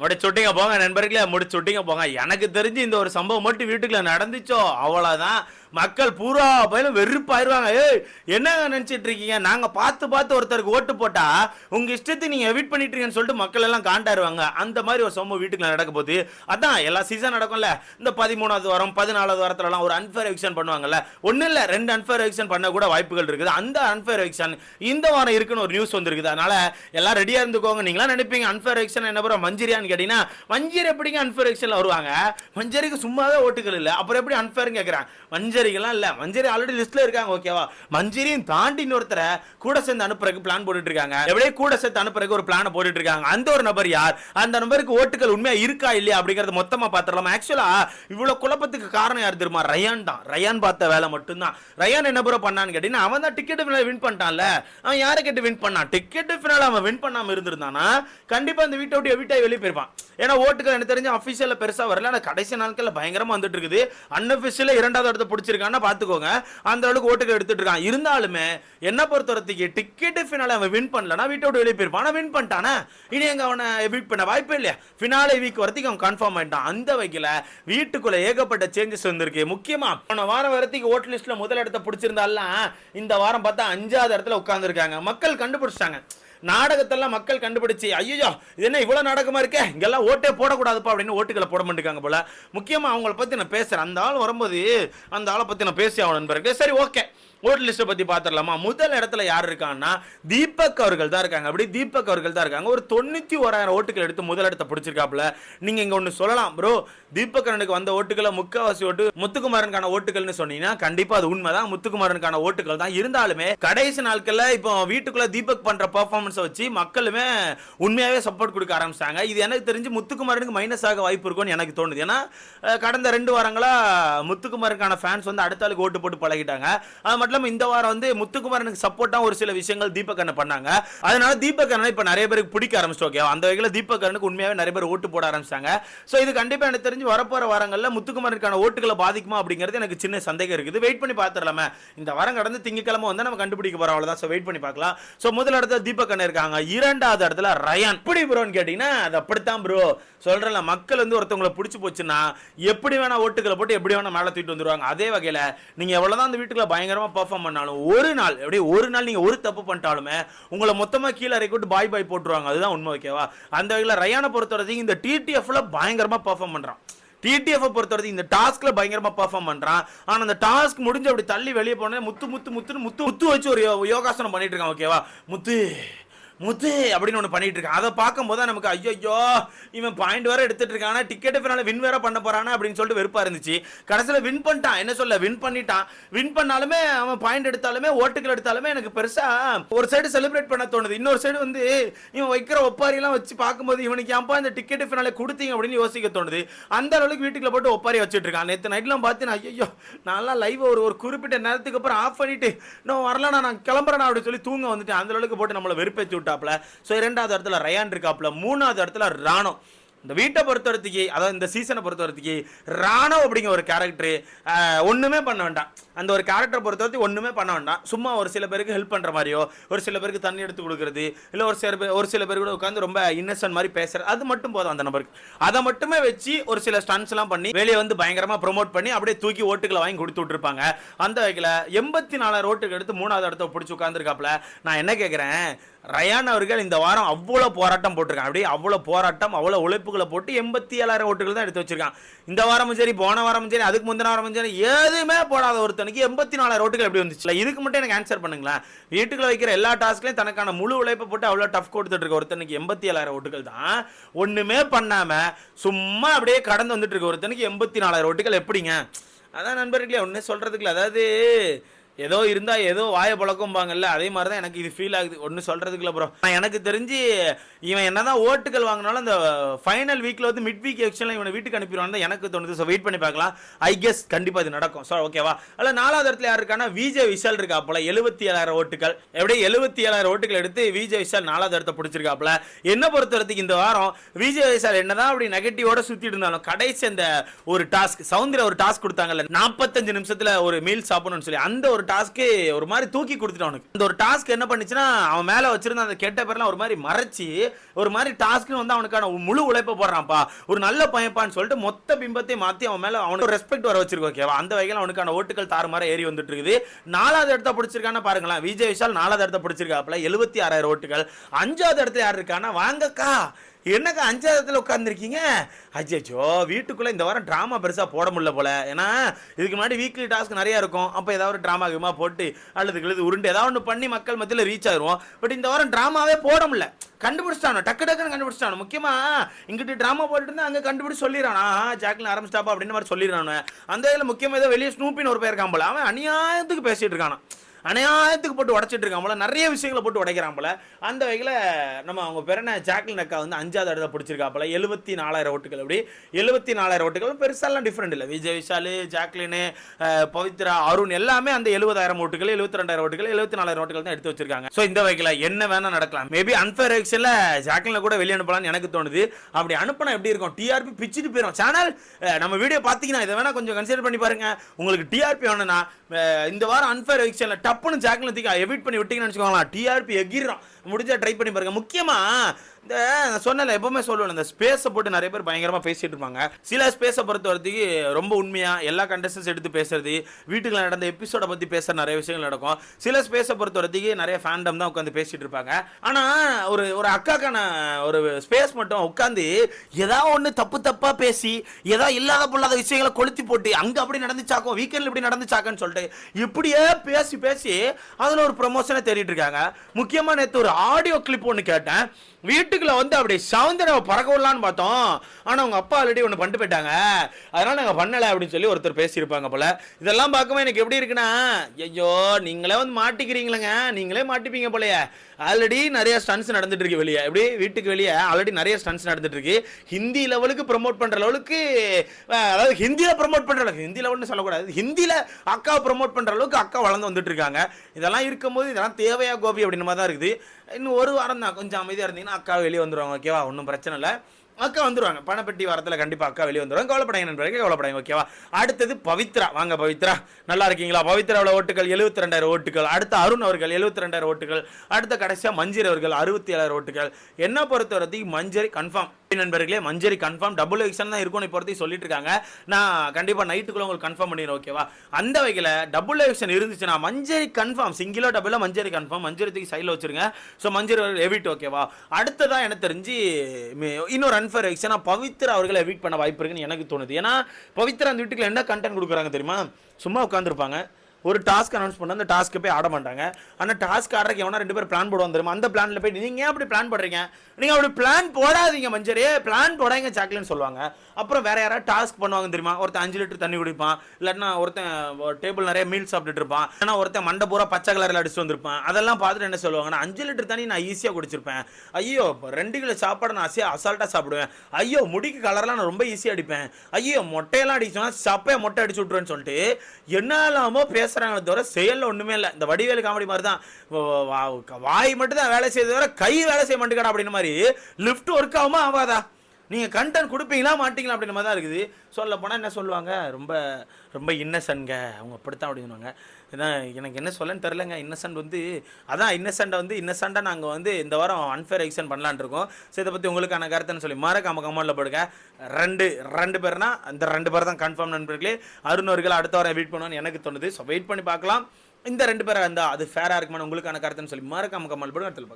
முடிச்சுட்டிங்க போங்க நண்பர்களே முடிச்சுட்டிங்க போங்க. எனக்கு தெரிஞ்சு இந்த ஒரு சம்பவம் மட்டும் வீட்டுக்குள்ள நடந்துச்சோ? அவ்வளோதான் மக்கள் பூரா பயிலும் வெறுப்பாயிருவாங்க. ஏய் என்னங்க நினச்சிட்டு இருக்கீங்க நாங்கள் பார்த்து பார்த்து ஒருத்தருக்கு ஓட்டு போட்டால் உங்கள் இஷ்டத்தை நீங்கள் எவிட் பண்ணிட்டுருக்கீங்கன்னு சொல்லிட்டு மக்கள் எல்லாம் காண்டாயிருவாங்க. அந்த மாதிரி ஒரு சம்பவம் வீட்டுக்குள்ள நடக்க போகுது. அதான் எல்லா சீசன் நடக்கும்ல. இந்த பதிமூணாவது வாரம் பதினாலாவது வாரத்துலலாம் ஒரு அன்ஃபேர் எவிக்ஷன் பண்ணுவாங்கல்ல. ஒன்றும் இல்லை ரெண்டு அன்ஃபேர் எவிக்ஷன் பண்ண கூட வாய்ப்புகள் இருக்குது. அந்த அன்ஃபேர் எவிக்ஷன் இந்த வாரம் இருக்குன்னு ஒரு நியூஸ் வந்திருக்குது. அதனால எல்லாம் ரெடியாக இருந்துக்கோங்க. நீங்களாம் நினைப்பீங்க அன்ஃபேர் எவிக்ஷன் என்ன ப்ரோ மஞ்சரியான்னு கேட்டிங்கன்னா மஞ்சரி எப்படிங்க அன்ஃபேர் எவிக்ஷனில் வருவாங்க? மஞ்சரிக்கு சும்மாவே ஓட்டுகள் இல்லை. அப்புறம் எப்படி அன்ஃபேர்னு கேட்குறேன் மஞ்சரிக்கெல்லாம் இல்லை. மஞ்சரி ஆல்ரெடி லிஸ்ட்ல இருக்காங்க ஓகேவா மஞ்சரியும் தாண்டி இன்னொருத்தரை கூட சேர்ந்து அனுப்புறதுக்கு பிளான் போட்டுட்டு இருக்காங்க. எப்படியே கூட சேர்த்து அனுப்புறதுக்கு ஒரு பிளான் போட்டுட்டு இருக்காங்க. அந்த ஒரு நபர் யார்? அந்த நபருக்கு ஓட்டுகள் உண்மையா இருக்கா இல்லையா அப்படிங்கறத மொத்தமா பாத்திரலாம் ஆக்சுவலா இவ்வளவு குழப்பத்துக்கு காரணம் யார் தெரியுமா? ரயான் தான். ரயான் பார்த்த வேலை மட்டும்தான். ரயான் என்ன ப்ரோ பண்ணான்னு கேட்டீங்கன்னா அவன் தான் டிக்கெட் ஃபினால வின் பண்ணிட்டான்ல. அவன் யாரை கேட்டு வின் பண்ணான்? டிக்கெட் ஃபினால அவன் வின் பண்ணாம இருந்திருந்தானா? கண்டிப்பா அந்த வீட்டை விட்டு வீட்டை வெளியே போயிருப்பான். ஏன்னா ஓட்டுகள் எனக்கு தெரிஞ்சு அஃபிஷியல்ல பெருசா வரல. ஆனா கடைசி நாட்கள்ல பயங்கரமா வந்துட்டு இருக்குது. அன்அஃபிஷியல இரண்டாவது இடத்த பிடிச்சிருக்கான்னா பார்த்துக்கோங்க. அந்த அளவுக்கு ஓட்டுகள் எடுத்துட்டு இருக்கான். இருந்தாலுமே என்ன பொறுத்தவரத்துக்கு டிக்கெட் ஃபினால அவன் வின் பண்ணலனா வீட்டை விட்டு வெளியே போயிருப்பான். ஆனா வின் பண்ணிட்டானே? இனி எங்க அவனை வின் பண்ண வாய்ப்பே இல்லையா? ஃபினாலே வீக் வரத்துக்கு அவன் கன்ஃபார்ம் ஆயிட்டான். அந்த வகையில் வீட்டுக்குள்ள ஏகப்பட்ட சேஞ்சஸ் வந்திருக்கு. முக்கியமா போன வாரம் வரத்துக்கு ஓட்டு லிஸ்ட்ல முதல் இடத்த பிடிச்சிருந்தாலாம் இந்த வாரம் பார்த்தா அஞ்சாவது இடத்துல உட்கார்ந்துருக்காங்க. மக்கள் கண்டுபிடிச்சிட்டாங்க. நாடகத்தெல்லாம் மக்கள் கண்டுபிடிச்சு ஐயோ இது என்ன இவ்வளோ நாடகமா இருக்கே? இங்கெல்லாம் ஓட்டே போடக்கூடாதுப்பா அப்படின்னு ஓட்டுகளை போட மாட்டேங்காங்க போல. முக்கியமா அவங்கள பத்தி நான் பேசுறேன். அந்த ஆள் வரும்போது அந்த ஆளை பத்தி நான் பேசி ஆகணும் நண்பர்களே. சரி ஓகே. ஓட்டு லிஸ்ட்டை பற்றி பார்த்துடலாமா முதல் இடத்துல யார் இருக்காங்கன்னா தீபக் அவர்கள் தான் இருக்காங்க. அப்படி தீபக் அவர்கள் தான் இருக்காங்க. ஒரு தொண்ணூற்றி ஓராயிரம் ஓட்டுகள் எடுத்து முதல் இடத்தை பிடிச்சிருக்காப்புல. நீங்கள் இங்கே ஒன்று சொல்லலாம். ப்ரோ தீபக் அண்ணனுக்கு வந்த ஓட்டுகளை முக்கவாசி ஓட்டு முத்துக்குமாரனுக்கான ஓட்டுகள்னு சொன்னீங்கன்னா கண்டிப்பாக அது உண்மைதான். முத்துக்குமாரனுக்கான ஓட்டுகள் தான். இருந்தாலுமே கடைசி நாட்களில் இப்போ வீட்டுக்குள்ளே தீபக் பண்ணுற பெர்ஃபார்மன்ஸை வச்சு மக்களுமே உண்மையாகவே சப்போர்ட் கொடுக்க ஆரம்பிச்சாங்க இது எனக்கு தெரிஞ்சு முத்துக்குமாரனுக்கு மைனஸ் ஆக வாய்ப்பு இருக்கும்னு எனக்கு தோணுது. ஏன்னா கடந்த ரெண்டு வாரங்களாக முத்துக்குமாரனுக்கான ஃபேன்ஸ் வந்து அடுத்த ஆளுக்கு ஓட்டு போட்டு பழகிட்டாங்க. அது மட்டும் இந்த வாரம் வந்து முத்துக்குமாரனுக்கு சப்போர்ட்டா ஒரு சில விஷயங்கள் தீபக் அண்ணன் பண்ணாங்க. அதனால தீபக் அண்ணன் இப்ப நிறைய பேருக்கு பிடிக்க ஆரம்பிச்சு ஓகே அந்த வகையில் தீபக் அண்ணனுக்கு உண்மையாவே நிறைய பேர் ஓட்டு போட ஆரம்பிச்சாங்க. ஸோ இது கண்டிப்பா எனக்கு தெரிஞ்சு வரப்போற வாரங்கள்ல முத்துக்குமாரனுக்கான ஓட்டுகளை பாதிக்குமா அப்படிங்கிறது எனக்கு சின்ன சந்தேகம் இருக்குது. வெயிட் பண்ணி பார்த்துடலாமே இந்த வாரம் கடந்து திங்கக்கிழமை வந்து நம்ம கண்டுபிடிக்க போறோம் அவ்வளவுதான். ஸோ வெயிட் பண்ணி பார்க்கலாம் ஸோ முதல் இடத்துல தீபக் அண்ணன் இருக்காங்க. இரண்டாவது இடத்துல ரயான். எப்படி ப்ரோன்னு கேட்டீங்கன்னா அது அப்படித்தான் ப்ரோ சொல்றேன்ல மக்கள் வந்து ஒருத்தவங்களை பிடிச்சி போச்சுன்னா எப்படி வேணா ஓட்டுகளை போட்டு எப்படி வேணா மேலே தூக்கிட்டு வந்துருவாங்க. அதே வகையில் நீங்க எவ்வளவுதான் அந்த வீட்டுக்குள்ள பயங்கரமாக பெர்ஃபார்ம் பண்ணாலும் ஒரு நாள் எப்படி ஒரு நாள் நீங்கள் ஒரு தப்பு பண்ணிட்டாலுமே உங்களை மொத்தமாக கீழே இறக்கிட்டு பாய் பாய் போட்டுருவாங்க. அதுதான் உண்மை ஓகேவா அந்த வகையில் ரயானை பொறுத்தவரைக்கும் இந்த டிடிஎஃப்ல பயங்கரமாக பெர்ஃபார்ம் பண்ணுறான் டிடிஎஃப் பொறுத்தவரைக்கும் இந்த டாஸ்க்ல பயங்கரமா பெர்ஃபார்ம் பண்றான். ஆனா அந்த டாஸ்க் முடிஞ்சு அப்படி தள்ளி வெளியே போனே முத்து முத்து முத்துன்னு முத்து முத்து வச்சு ஒரு யோகாசனம் பண்ணிட்டு இருக்கான் ஓகேவா முத்து. முத்து அப்படின்னு ஒன்று பண்ணிட்டு இருக்கான். அதை பார்க்கும்போது தான் நமக்கு ஐயோ இவன் பாயிண்ட் வேற எடுத்துட்டு இருக்கானா டிக்கெட் ஃபினால வின் வேற பண்ண போறானா? அப்படின்னு சொல்லிட்டு வெறுப்பா இருந்துச்சு. கடைசியில் வின் பண்ணிட்டான். என்ன சொல்ல வின் பண்ணிட்டான். வின் பண்ணாலுமே அவன் பாயிண்ட் எடுத்தாலுமே ஓட்டுகள் எடுத்தாலுமே எனக்கு பெருசா ஒரு சைடு செலிப்ரேட் பண்ண தோணுது. இன்னொரு சைடு வந்து இவன் வைக்கிற ஒப்பாரியெல்லாம் வச்சு பார்க்கும்போது இவனுக்கு ஏன்பா இந்த டிக்கெட் ஃபினாலே கொடுத்தீங்க? அப்படின்னு யோசிக்க தோணுது. அந்த அளவுக்கு வீட்டுக்குள்ள போட்டு ஒப்பாரி வச்சுட்டு இருக்கான். நேற்று நைட்லாம் பார்த்து நான் ஐயோ நான்லாம் லைவ் ஒரு ஒரு குறிப்பிட்ட நேரத்துக்கு அப்புறம் ஆஃப் பண்ணிட்டு நான் வரலாம் நான் கிளம்புறேன் அப்படின்னு சொல்லி தூங்க வந்துட்டு அந்த அளவுக்கு போட்டு நம்மளை வெறுப்பேற்றி டாப்பில் ஸோ இரண்டாவது இடத்துல ரயான் இருக்காப்புல மூணாவது இடத்துல ராணோ. இந்த வீட்டை பொறுத்தவரத்துக்கு அதாவது இந்த சீசனை பொறுத்தவரத்துக்கு ராணவ் அப்படிங்கிற ஒரு கேரக்டர் ஒன்றுமே பண்ண வேண்டாம். அந்த ஒரு கேரக்டர் பொறுத்தவரைக்கும் ஒன்றுமே பண்ண வேண்டாம். சும்மா ஒரு சில பேருக்கு ஹெல்ப் பண்ணுற மாதிரியோ ஒரு சில பேருக்கு தண்ணி எடுத்து கொடுக்குறது இல்லை ஒரு சில பேர் ஒரு சில பேர் கூட உட்காந்து ரொம்ப இன்னசென்ட் மாதிரி பேசுறது அது மட்டும் போதும் அந்த நபருக்கு. அதை மட்டுமே வச்சு ஒரு சில ஸ்டன்ஸ்லாம் பண்ணி வெளியே வந்து பயங்கரமாக ப்ரொமோட் பண்ணி அப்படியே தூக்கி ஓட்டுகளை வாங்கி கொடுத்து விட்டுருப்பாங்க. அந்த வகையில் எண்பத்தி நாலாயிரம் ஓட்டுக்கு எடுத்து மூணாவது இடத்த பிடிச்சி உட்காந்துருக்காப்புல நான் என்ன கேட்குறேன் ரயான் அவர்கள் இந்த வாரம் அவ்வளோ போராட்டம் போட்டிருக்காங்க. அப்படியே அவ்வளோ போராட்டம் அவ்வளோ உழைப்புகள் போட்டு எண்பத்தி ஏழாயிரம் ஓட்டுகள் தான் எடுத்து வச்சிருக்கான். இந்த வாரமும் சரி போன வாரமும் சரி அதுக்கு முந்தின வாரமும் சரி எதுவுமே போடாத ஒருத்தனுக்கு எண்பத்தி நாலாயிரம் ஓட்டுகள் எப்படி வந்துச்சு? இதுக்கு மட்டும் எனக்கு ஆன்சர் பண்ணுங்களேன். வீட்டுக்குள்ள வைக்கிற எல்லா டாஸ்க்லையும் தனக்கான முழு உழைப்பை போட்டு அவ்வளோ டஃப் கொடுத்துட்டு இருக்க ஒருத்தனுக்கு எண்பத்தி ஏழாயிரம் ஓட்டுகள் தான். ஒன்றுமே பண்ணாம சும்மா அப்படியே கடந்து வந்துட்டு இருக்க ஒருத்தனுக்கு எண்பத்தி நாலாயிரம் ஓட்டுகள் எப்படிங்க? அதான் நண்பர்களே ஒன்று சொல்கிறதுக்குல அதாவது ஏதோ இருந்தால் ஏதோ வாய பழக்கம்பாங்கல்ல அதே மாதிரி தான் எனக்கு இது ஃபீல் ஆகுது. ஒன்றும் சொல்றதுக்குல ப்ரோ எனக்கு தெரிஞ்சு இவன் என்ன தான் ஓட்டுகள் வாங்கினாலும் அந்த ஃபைனல் வீக்கில் வந்து மிட் வீக் எக்ஷனில் இவனை வீட்டுக்கு அனுப்பிடுவான்னு எனக்கு தோணுது. ஸோ வெயிட் பண்ணி பார்க்கலாம். ஐ கெஸ் கண்டிப்பாக இது நடக்கும். ஸோ ஓகேவா அல்ல நாலாவது இடத்துல யார் இருக்கானா விஜய் விஷால் இருக்காப்புல. எழுபத்தி ஏழாயிரம் ஓட்டுகள். எப்படியே எழுபத்தி ஏழாயிரம் ஓட்டுகள் எடுத்து விஜய் விஷால் நாலாவது இடத்த பிடிச்சிருக்காப்புல. என்ன பொறுத்தவரத்துக்கு இந்த வாரம் விஜய் விஷால் என்னதான் அப்படி நெகட்டிவோட சுற்றிட்டு இருந்தாலும் கடைசி அந்த ஒரு டாஸ்க் சவுந்தர ஒரு டாஸ்க் கொடுத்தாங்கல்ல நாற்பத்தஞ்சு நிமிஷத்தில் ஒரு மீல் சாப்பிடணும்னு சொல்லி அந்த ஒரு டாஸ்க்கு ஒரு மாதிரி தூக்கி கொடுத்துட்டான் அவனுக்கு. இந்த ஒரு டாஸ்க் என்ன பண்ணுச்சுன்னா அவன் மேலே வச்சிருந்த அந்த கெட்ட பேர்லாம் ஒரு மாதிரி மறைச்சி ஒரு மாதிரி டாஸ்க்னு வந்து அவனுக்கான முழு உழைப்பை போடுறான்ப்பா. ஒரு நல்ல பையப்பான்னு சொல்லிட்டு மொத்த பிம்பத்தையும் மாற்றி அவன் மேல அவனுக்கு ரெஸ்பெக்ட் வர வச்சிருக்கோம் ஓகேவா? அந்த வகையில் அவனுக்கான ஓட்டுகள் தாறுமாற ஏறி வந்துட்டு இருக்குது. நாலாவது இடத்த பிடிச்சிருக்கான்னு பாருங்களேன் விஜய் விஷால் நாலாவது இடத்த பிடிச்சிருக்காப்புல. எழுபத்தி ஆறாயிரம் ஓட்டுகள். அஞ்சாவது இடத்துல யார் இருக்கான்னா வாங்கக்கா! என்னக்கா அஞ்சாவது இடத்துல உட்காந்துருக்கீங்க அஜ்ஜோ வீட்டுக்குள்ளே இந்த வாரம் ட்ராமா பெருசாக போட முடியல போல. ஏன்னா இதுக்கு முன்னாடி வீக்லி டாஸ்க் நிறையா இருக்கும். அப்போ ஏதாவது ஒரு ட்ராமா கிமா போட்டு அல்லது கிழுது உருண்டு ஏதாவது ஒன்று பண்ணி மக்கள் மத்தியில் ரீச் ஆயிடுவோம் பட் இந்த வாரம் ட்ராமாவே போட முடியல. கண்டுபிடிச்சிட்டானோ? டக்கு டக்குன்னு கண்டுபிடிச்சிட்டானோ? முக்கியமா இங்கிட்டு ட்ராமா போட்டுட்டு இருந்தா அங்கே கண்டுபிடிச்சி சொல்லிடுறான்? ஆஹா ஜாக்லின் ஆரம்பிச்சிட்டாப்பா அப்படின்னு மாதிரி சொல்லிடுறானு அந்த இதில் முக்கியமாக ஏதோ வெளியே ஸ்னூப்பின்னு ஒரு பேர் இருக்கான் போல. அவன் அநியாயத்துக்கு பேசிட்டு இருக்கானான் அநியாயத்துக்கு போட்டு உடைச்சிட்டு இருக்கான் போல நிறைய விஷயங்களை போட்டு உடைக்கிறான் போல. அந்த வகையில் நம்ம அவங்க பிறன ஜாக்லின் அக்கா வந்து அஞ்சாவது இடத்த பிடிச்சிருக்கா போல. எழுபத்தி நாலாயிரம் ஓட்டுகள் அப்படி. எழுபத்தி நாலாயிரம் ஓட்டுகள் பெருசாலாம் டிஃப்ரெண்ட் இல்லை. விஜய் விஷாலு ஜாக்லின் பவித்ரா அருண் எல்லாமே அந்த எழுபதாயிரம் ஓட்டுகள் எழுபத்தி ரெண்டாயிரம் ஓட்டுகள் எழுபத்தி நாலாயிரம் ஓட்டுகள் தான் எடுத்து வச்சிருக்காங்க. ஸோ இந்த வகையில் என்ன வேணால் நடக்கலாம். மேபி அன்ஃபேர் எலெக்ஷனில் ஜாக்லினை கூட வெளியே அனுப்பலாம்னு எனக்கு தோணுது. அப்படி அனுப்பினா எப்படி இருக்கும்? டிஆர்பி பிச்சுட்டு போயிடும் சேனல் நம்ம வீடியோ பார்த்தீங்கன்னா இதை வேணால் கொஞ்சம் கன்சிடர் பண்ணி பாருங்க. உங்களுக்கு டிஆர்பி வேணும்னா இந்த வாரம் அன்ஃபேர் எலெக்ஷனில் டப்புன்னு ஜாக்லின் தூக்கி எவிட் பண்ணி விட்டீங்கன்னு வச்சுக்கோங்களேன். டிஆர்பி எகிறான் முடிஞ்சா ட்ரை பண்ணி பாருங்க. முக்கியமா இந்த சொன்னல எப்பவுமே சொல்லுவேன் இந்த ஸ்பேஸை போட்டு நிறைய பேர் பயங்கரமா பேசிட்டு இருப்பாங்க. சில ஸ்பேஸை பொறுத்த வரைக்கும் ரொம்ப உண்மையா எல்லா கண்டஸ்டன்ஸ் எடுத்து பேசுறது வீட்டுக்கு நடந்த எபிசோட பத்தி பேசுற நிறைய விஷயங்கள் நடக்கும். சில ஸ்பேஸை பொறுத்த வரைக்கும் நிறைய ஃபேண்டம் தான் உட்காந்து பேசிட்டு இருப்பாங்க. ஆனா ஒரு ஒரு அக்காக்கான ஒரு ஸ்பேஸ் மட்டும் உட்காந்து ஏதாவது ஒன்று தப்பு தப்பா பேசி ஏதாவது இல்லாத பொல்லாத விஷயங்களை கொளுத்தி போட்டு அங்க அப்படி நடந்துச்சாக்கும் வீக்கெண்ட்ல இப்படி நடந்துச்சாக்கன்னு சொல்லிட்டு இப்படியே பேசி பேசி அதுல ஒரு ப்ரொமோஷனை தேடிட்டு இருக்காங்க. முக்கியமா நேற்று ஒரு ஆடியோ கிளிப் ஒன்று கேட்டேன். வீட்டு வீட்டுக்குள்ள வந்து அப்படி சவுந்தரவை பறக்க விடலான்னு பார்த்தோம். ஆனா அவங்க அப்பா ஆல்ரெடி ஒன்று பண்ணிட்டு போயிட்டாங்க. அதனால நாங்கள் பண்ணலை அப்படின்னு சொல்லி ஒருத்தர் பேசியிருப்பாங்க போல. இதெல்லாம் பார்க்கும்போது எனக்கு எப்படி இருக்குன்னா ஐயோ நீங்களே வந்து மாட்டிக்கிறீங்களேங்க. நீங்களே மாட்டிப்பீங்க போலயே. ஆல்ரெடி நிறைய ஸ்டன்ஸ் நடந்துட்டு இருக்கு வெளியே. எப்படி? வீட்டுக்கு வெளியே. ஆல்ரெடி நிறைய ஸ்டன்ஸ் நடந்துட்டு இருக்கு. ஹிந்தி லெவலுக்கு ப்ரோமோட் பண்ற லெவலுக்கு அதாவது ஹிந்தியில் ப்ரோமோட் பண்ணுற அளவுக்கு ஹிந்தி லெவல்னு சொல்லக்கூடாது. ஹிந்தியில அக்கா ப்ரோமோட் பண்ற அளவுக்கு அக்கா வளர்ந்து வந்துட்டு இருக்காங்க. இதெல்லாம் இருக்கும்போது இதெல்லாம் தேவையா கோபி அப்படின்னு மாதிரி தான் இருக்குது. இன்னும் ஒரு வாரம் தான். கொஞ்சம் அமைதியாக இருந்தீங்கன்னா அக்கா வெளியே வந்துருவாங்க ஓகேவா ஒன்றும் பிரச்சனை இல்லை. அக்கா வந்துருவாங்க. பணப்பெட்டி வாரத்தில் கண்டிப்பாக அக்கா வெளியே வந்துருவாங்க. கவலைப்படாங்க நண்பர்களுக்கு கவலைப்படாங்க ஓகேவா அடுத்தது பவித்ரா. வாங்க பவித்ரா. நல்லா இருக்கீங்களா? பவித்ராவில் ஓட்டுகள் எழுபத்தி ரெண்டாயிரம் ஓட்டுகள். அடுத்த அருண் அவர்கள் எழுபத்தி ரெண்டாயிரம் ஓட்டுகள். அடுத்த கடைசியாக மஞ்சரி அவர்கள் அறுபத்தி ஏழாயிரம் ஓட்டுகள். என்ன பொறுத்த வரைக்கும் மஞ்சரி கன்ஃபார்ம் நண்பர்களே மஞ்சரி கன்ஃபார்ம் டபுள் எக்ஷன் தான் இருக்கும்னு இப்போ சொல்லிட்டு இருக்காங்க நான் கண்டிப்பாக நைட்டுக்குள்ள உங்களுக்கு கன்ஃபார்ம் பண்ணிடுறேன் ஓகேவா அந்த வகையில் டபுள் எக்ஸன் இருந்துச்சுன்னா மஞ்சரி கன்ஃபார்ம் சிங்கிளோ டபுளோ மஞ்சரி கன்ஃபார்ம் மஞ்சரி தூக்கி சைடில் வச்சிருங்க. ஸோ மஞ்சரி எவிட் ஓகேவா அடுத்ததான் எனக்கு தெரிஞ்சு மே- இன்னொரு அன்ஃபர் எக்ஸனா பவித்ரா அவர்களை எவிட் பண்ண வாய்ப்பு இருக்குன்னு எனக்கு தோணுது. ஏன்னா பவித்ரா அந்த வீட்டுக்குள்ள என்ன கண்டென்ட் கொடுக்குறாங்க தெரியுமா? சும்மா உட்காந்துருப்பாங்க ஒரு டாஸ்க் அனௌன்ஸ் பண்ண அந்த டாஸ்க்கு போய் ஆட மாட்டாங்க. ஆனால் டாஸ்க் ஆடுறதுக்கு எவனா ரெண்டு பேர் பிளான் போட தெரியுமா? அந்த பிளானில் போய் நீங்க ஏன் அப்படி பிளான் பண்ணுறீங்க நீங்கள் அப்படி பிளான் போடாதீங்க மஞ்சரே. பிளான் போடாதீங்க சாக்லேன்னு சொல்லுவாங்க. அப்புறம் வேற யாராவது டாஸ்க் பண்ணுவாங்க தெரியுமா? ஒருத்தன் அஞ்சு லிட்டர் தண்ணி குடிப்பான். இல்லைன்னா ஒருத்தன் டேபிள் நிறைய மீல் சாப்பிட்டுட்டு இருப்பான். ஏன்னா ஒருத்தன் மண்டை பூரா பச்சை கலரில் அடிச்சு வந்திருப்பான். அதெல்லாம் பார்த்துட்டு என்ன சொல்லுவாங்கன்னா அஞ்சு லிட்டர் தண்ணி நான் ஈஸியாக குடிச்சிருப்பேன். ஐயோ ரெண்டு கிலோ சாப்பாடு நான் அசியா அசால்ட்டாக சாப்பிடுவேன். ஐயோ முடிக்கு கலர்லாம் நான் ரொம்ப ஈஸியாக அடிப்பேன். ஐயோ மொட்டையெல்லாம் அடிச்சோன்னா சப்பையை மொட்டை அடிச்சு விட்ருவேன்னு சொல்லிட்டு என்னெல்லாமோ பேசுகிறாங்களே தவிர செயலில் ஒன்றுமே இல்லை. இந்த வடிவேலு காமெடி மாதிரி தான் வாய் மட்டும் தான் வேலை செய்யறது தவிர கை வேலை செய்ய மாட்டேங்கடா அப்படின்னு மாதிரி. லிஃப்ட் ஒர்க் ஆகுமா ஆகாதா? நீங்கள் கண்டென்ட் கொடுப்பீங்களா மாட்டீங்களா அப்படின்ற மாதிரி தான் இருக்குது. சொல்ல போனால் என்ன சொல்லுவாங்க? ரொம்ப ரொம்ப இன்னசென்ட்ங்க அவங்க அப்படித்தான் அப்படின்னுவாங்க இதான் எனக்கு என்ன சொல்லன்னு தெரிலங்க இன்னசென்ட் வந்து அதான் இன்னசென்ட்டை வந்து இன்னசென்ட்டாக நாங்கள் வந்து இந்த வாரம் அன்ஃபேர் எக்ஸன் பண்ணலான்னு இருக்கோம். ஸோ இதை பற்றி உங்களுக்கான கருத்துன்னு சொல்லி மறக்காம கமெண்ட்டில் போடுங்க. ரெண்டு ரெண்டு பேர்னா அந்த ரெண்டு பேர் தான் கன்ஃபார்ம் நண்பர்களே. அருண் அவர்கள் அடுத்த வாரம் வெயிட் பண்ணுவான்னு எனக்கு தோணுது. ஸோ வெயிட் பண்ணி பார்க்கலாம். இந்த ரெண்டு பேராக இருந்தால் அது ஃபேராக இருக்குமான்னு உங்களுக்கான கருத்துன்னு சொல்லி மறக்காம கமெண்ட் போடுங்க. அடுத்த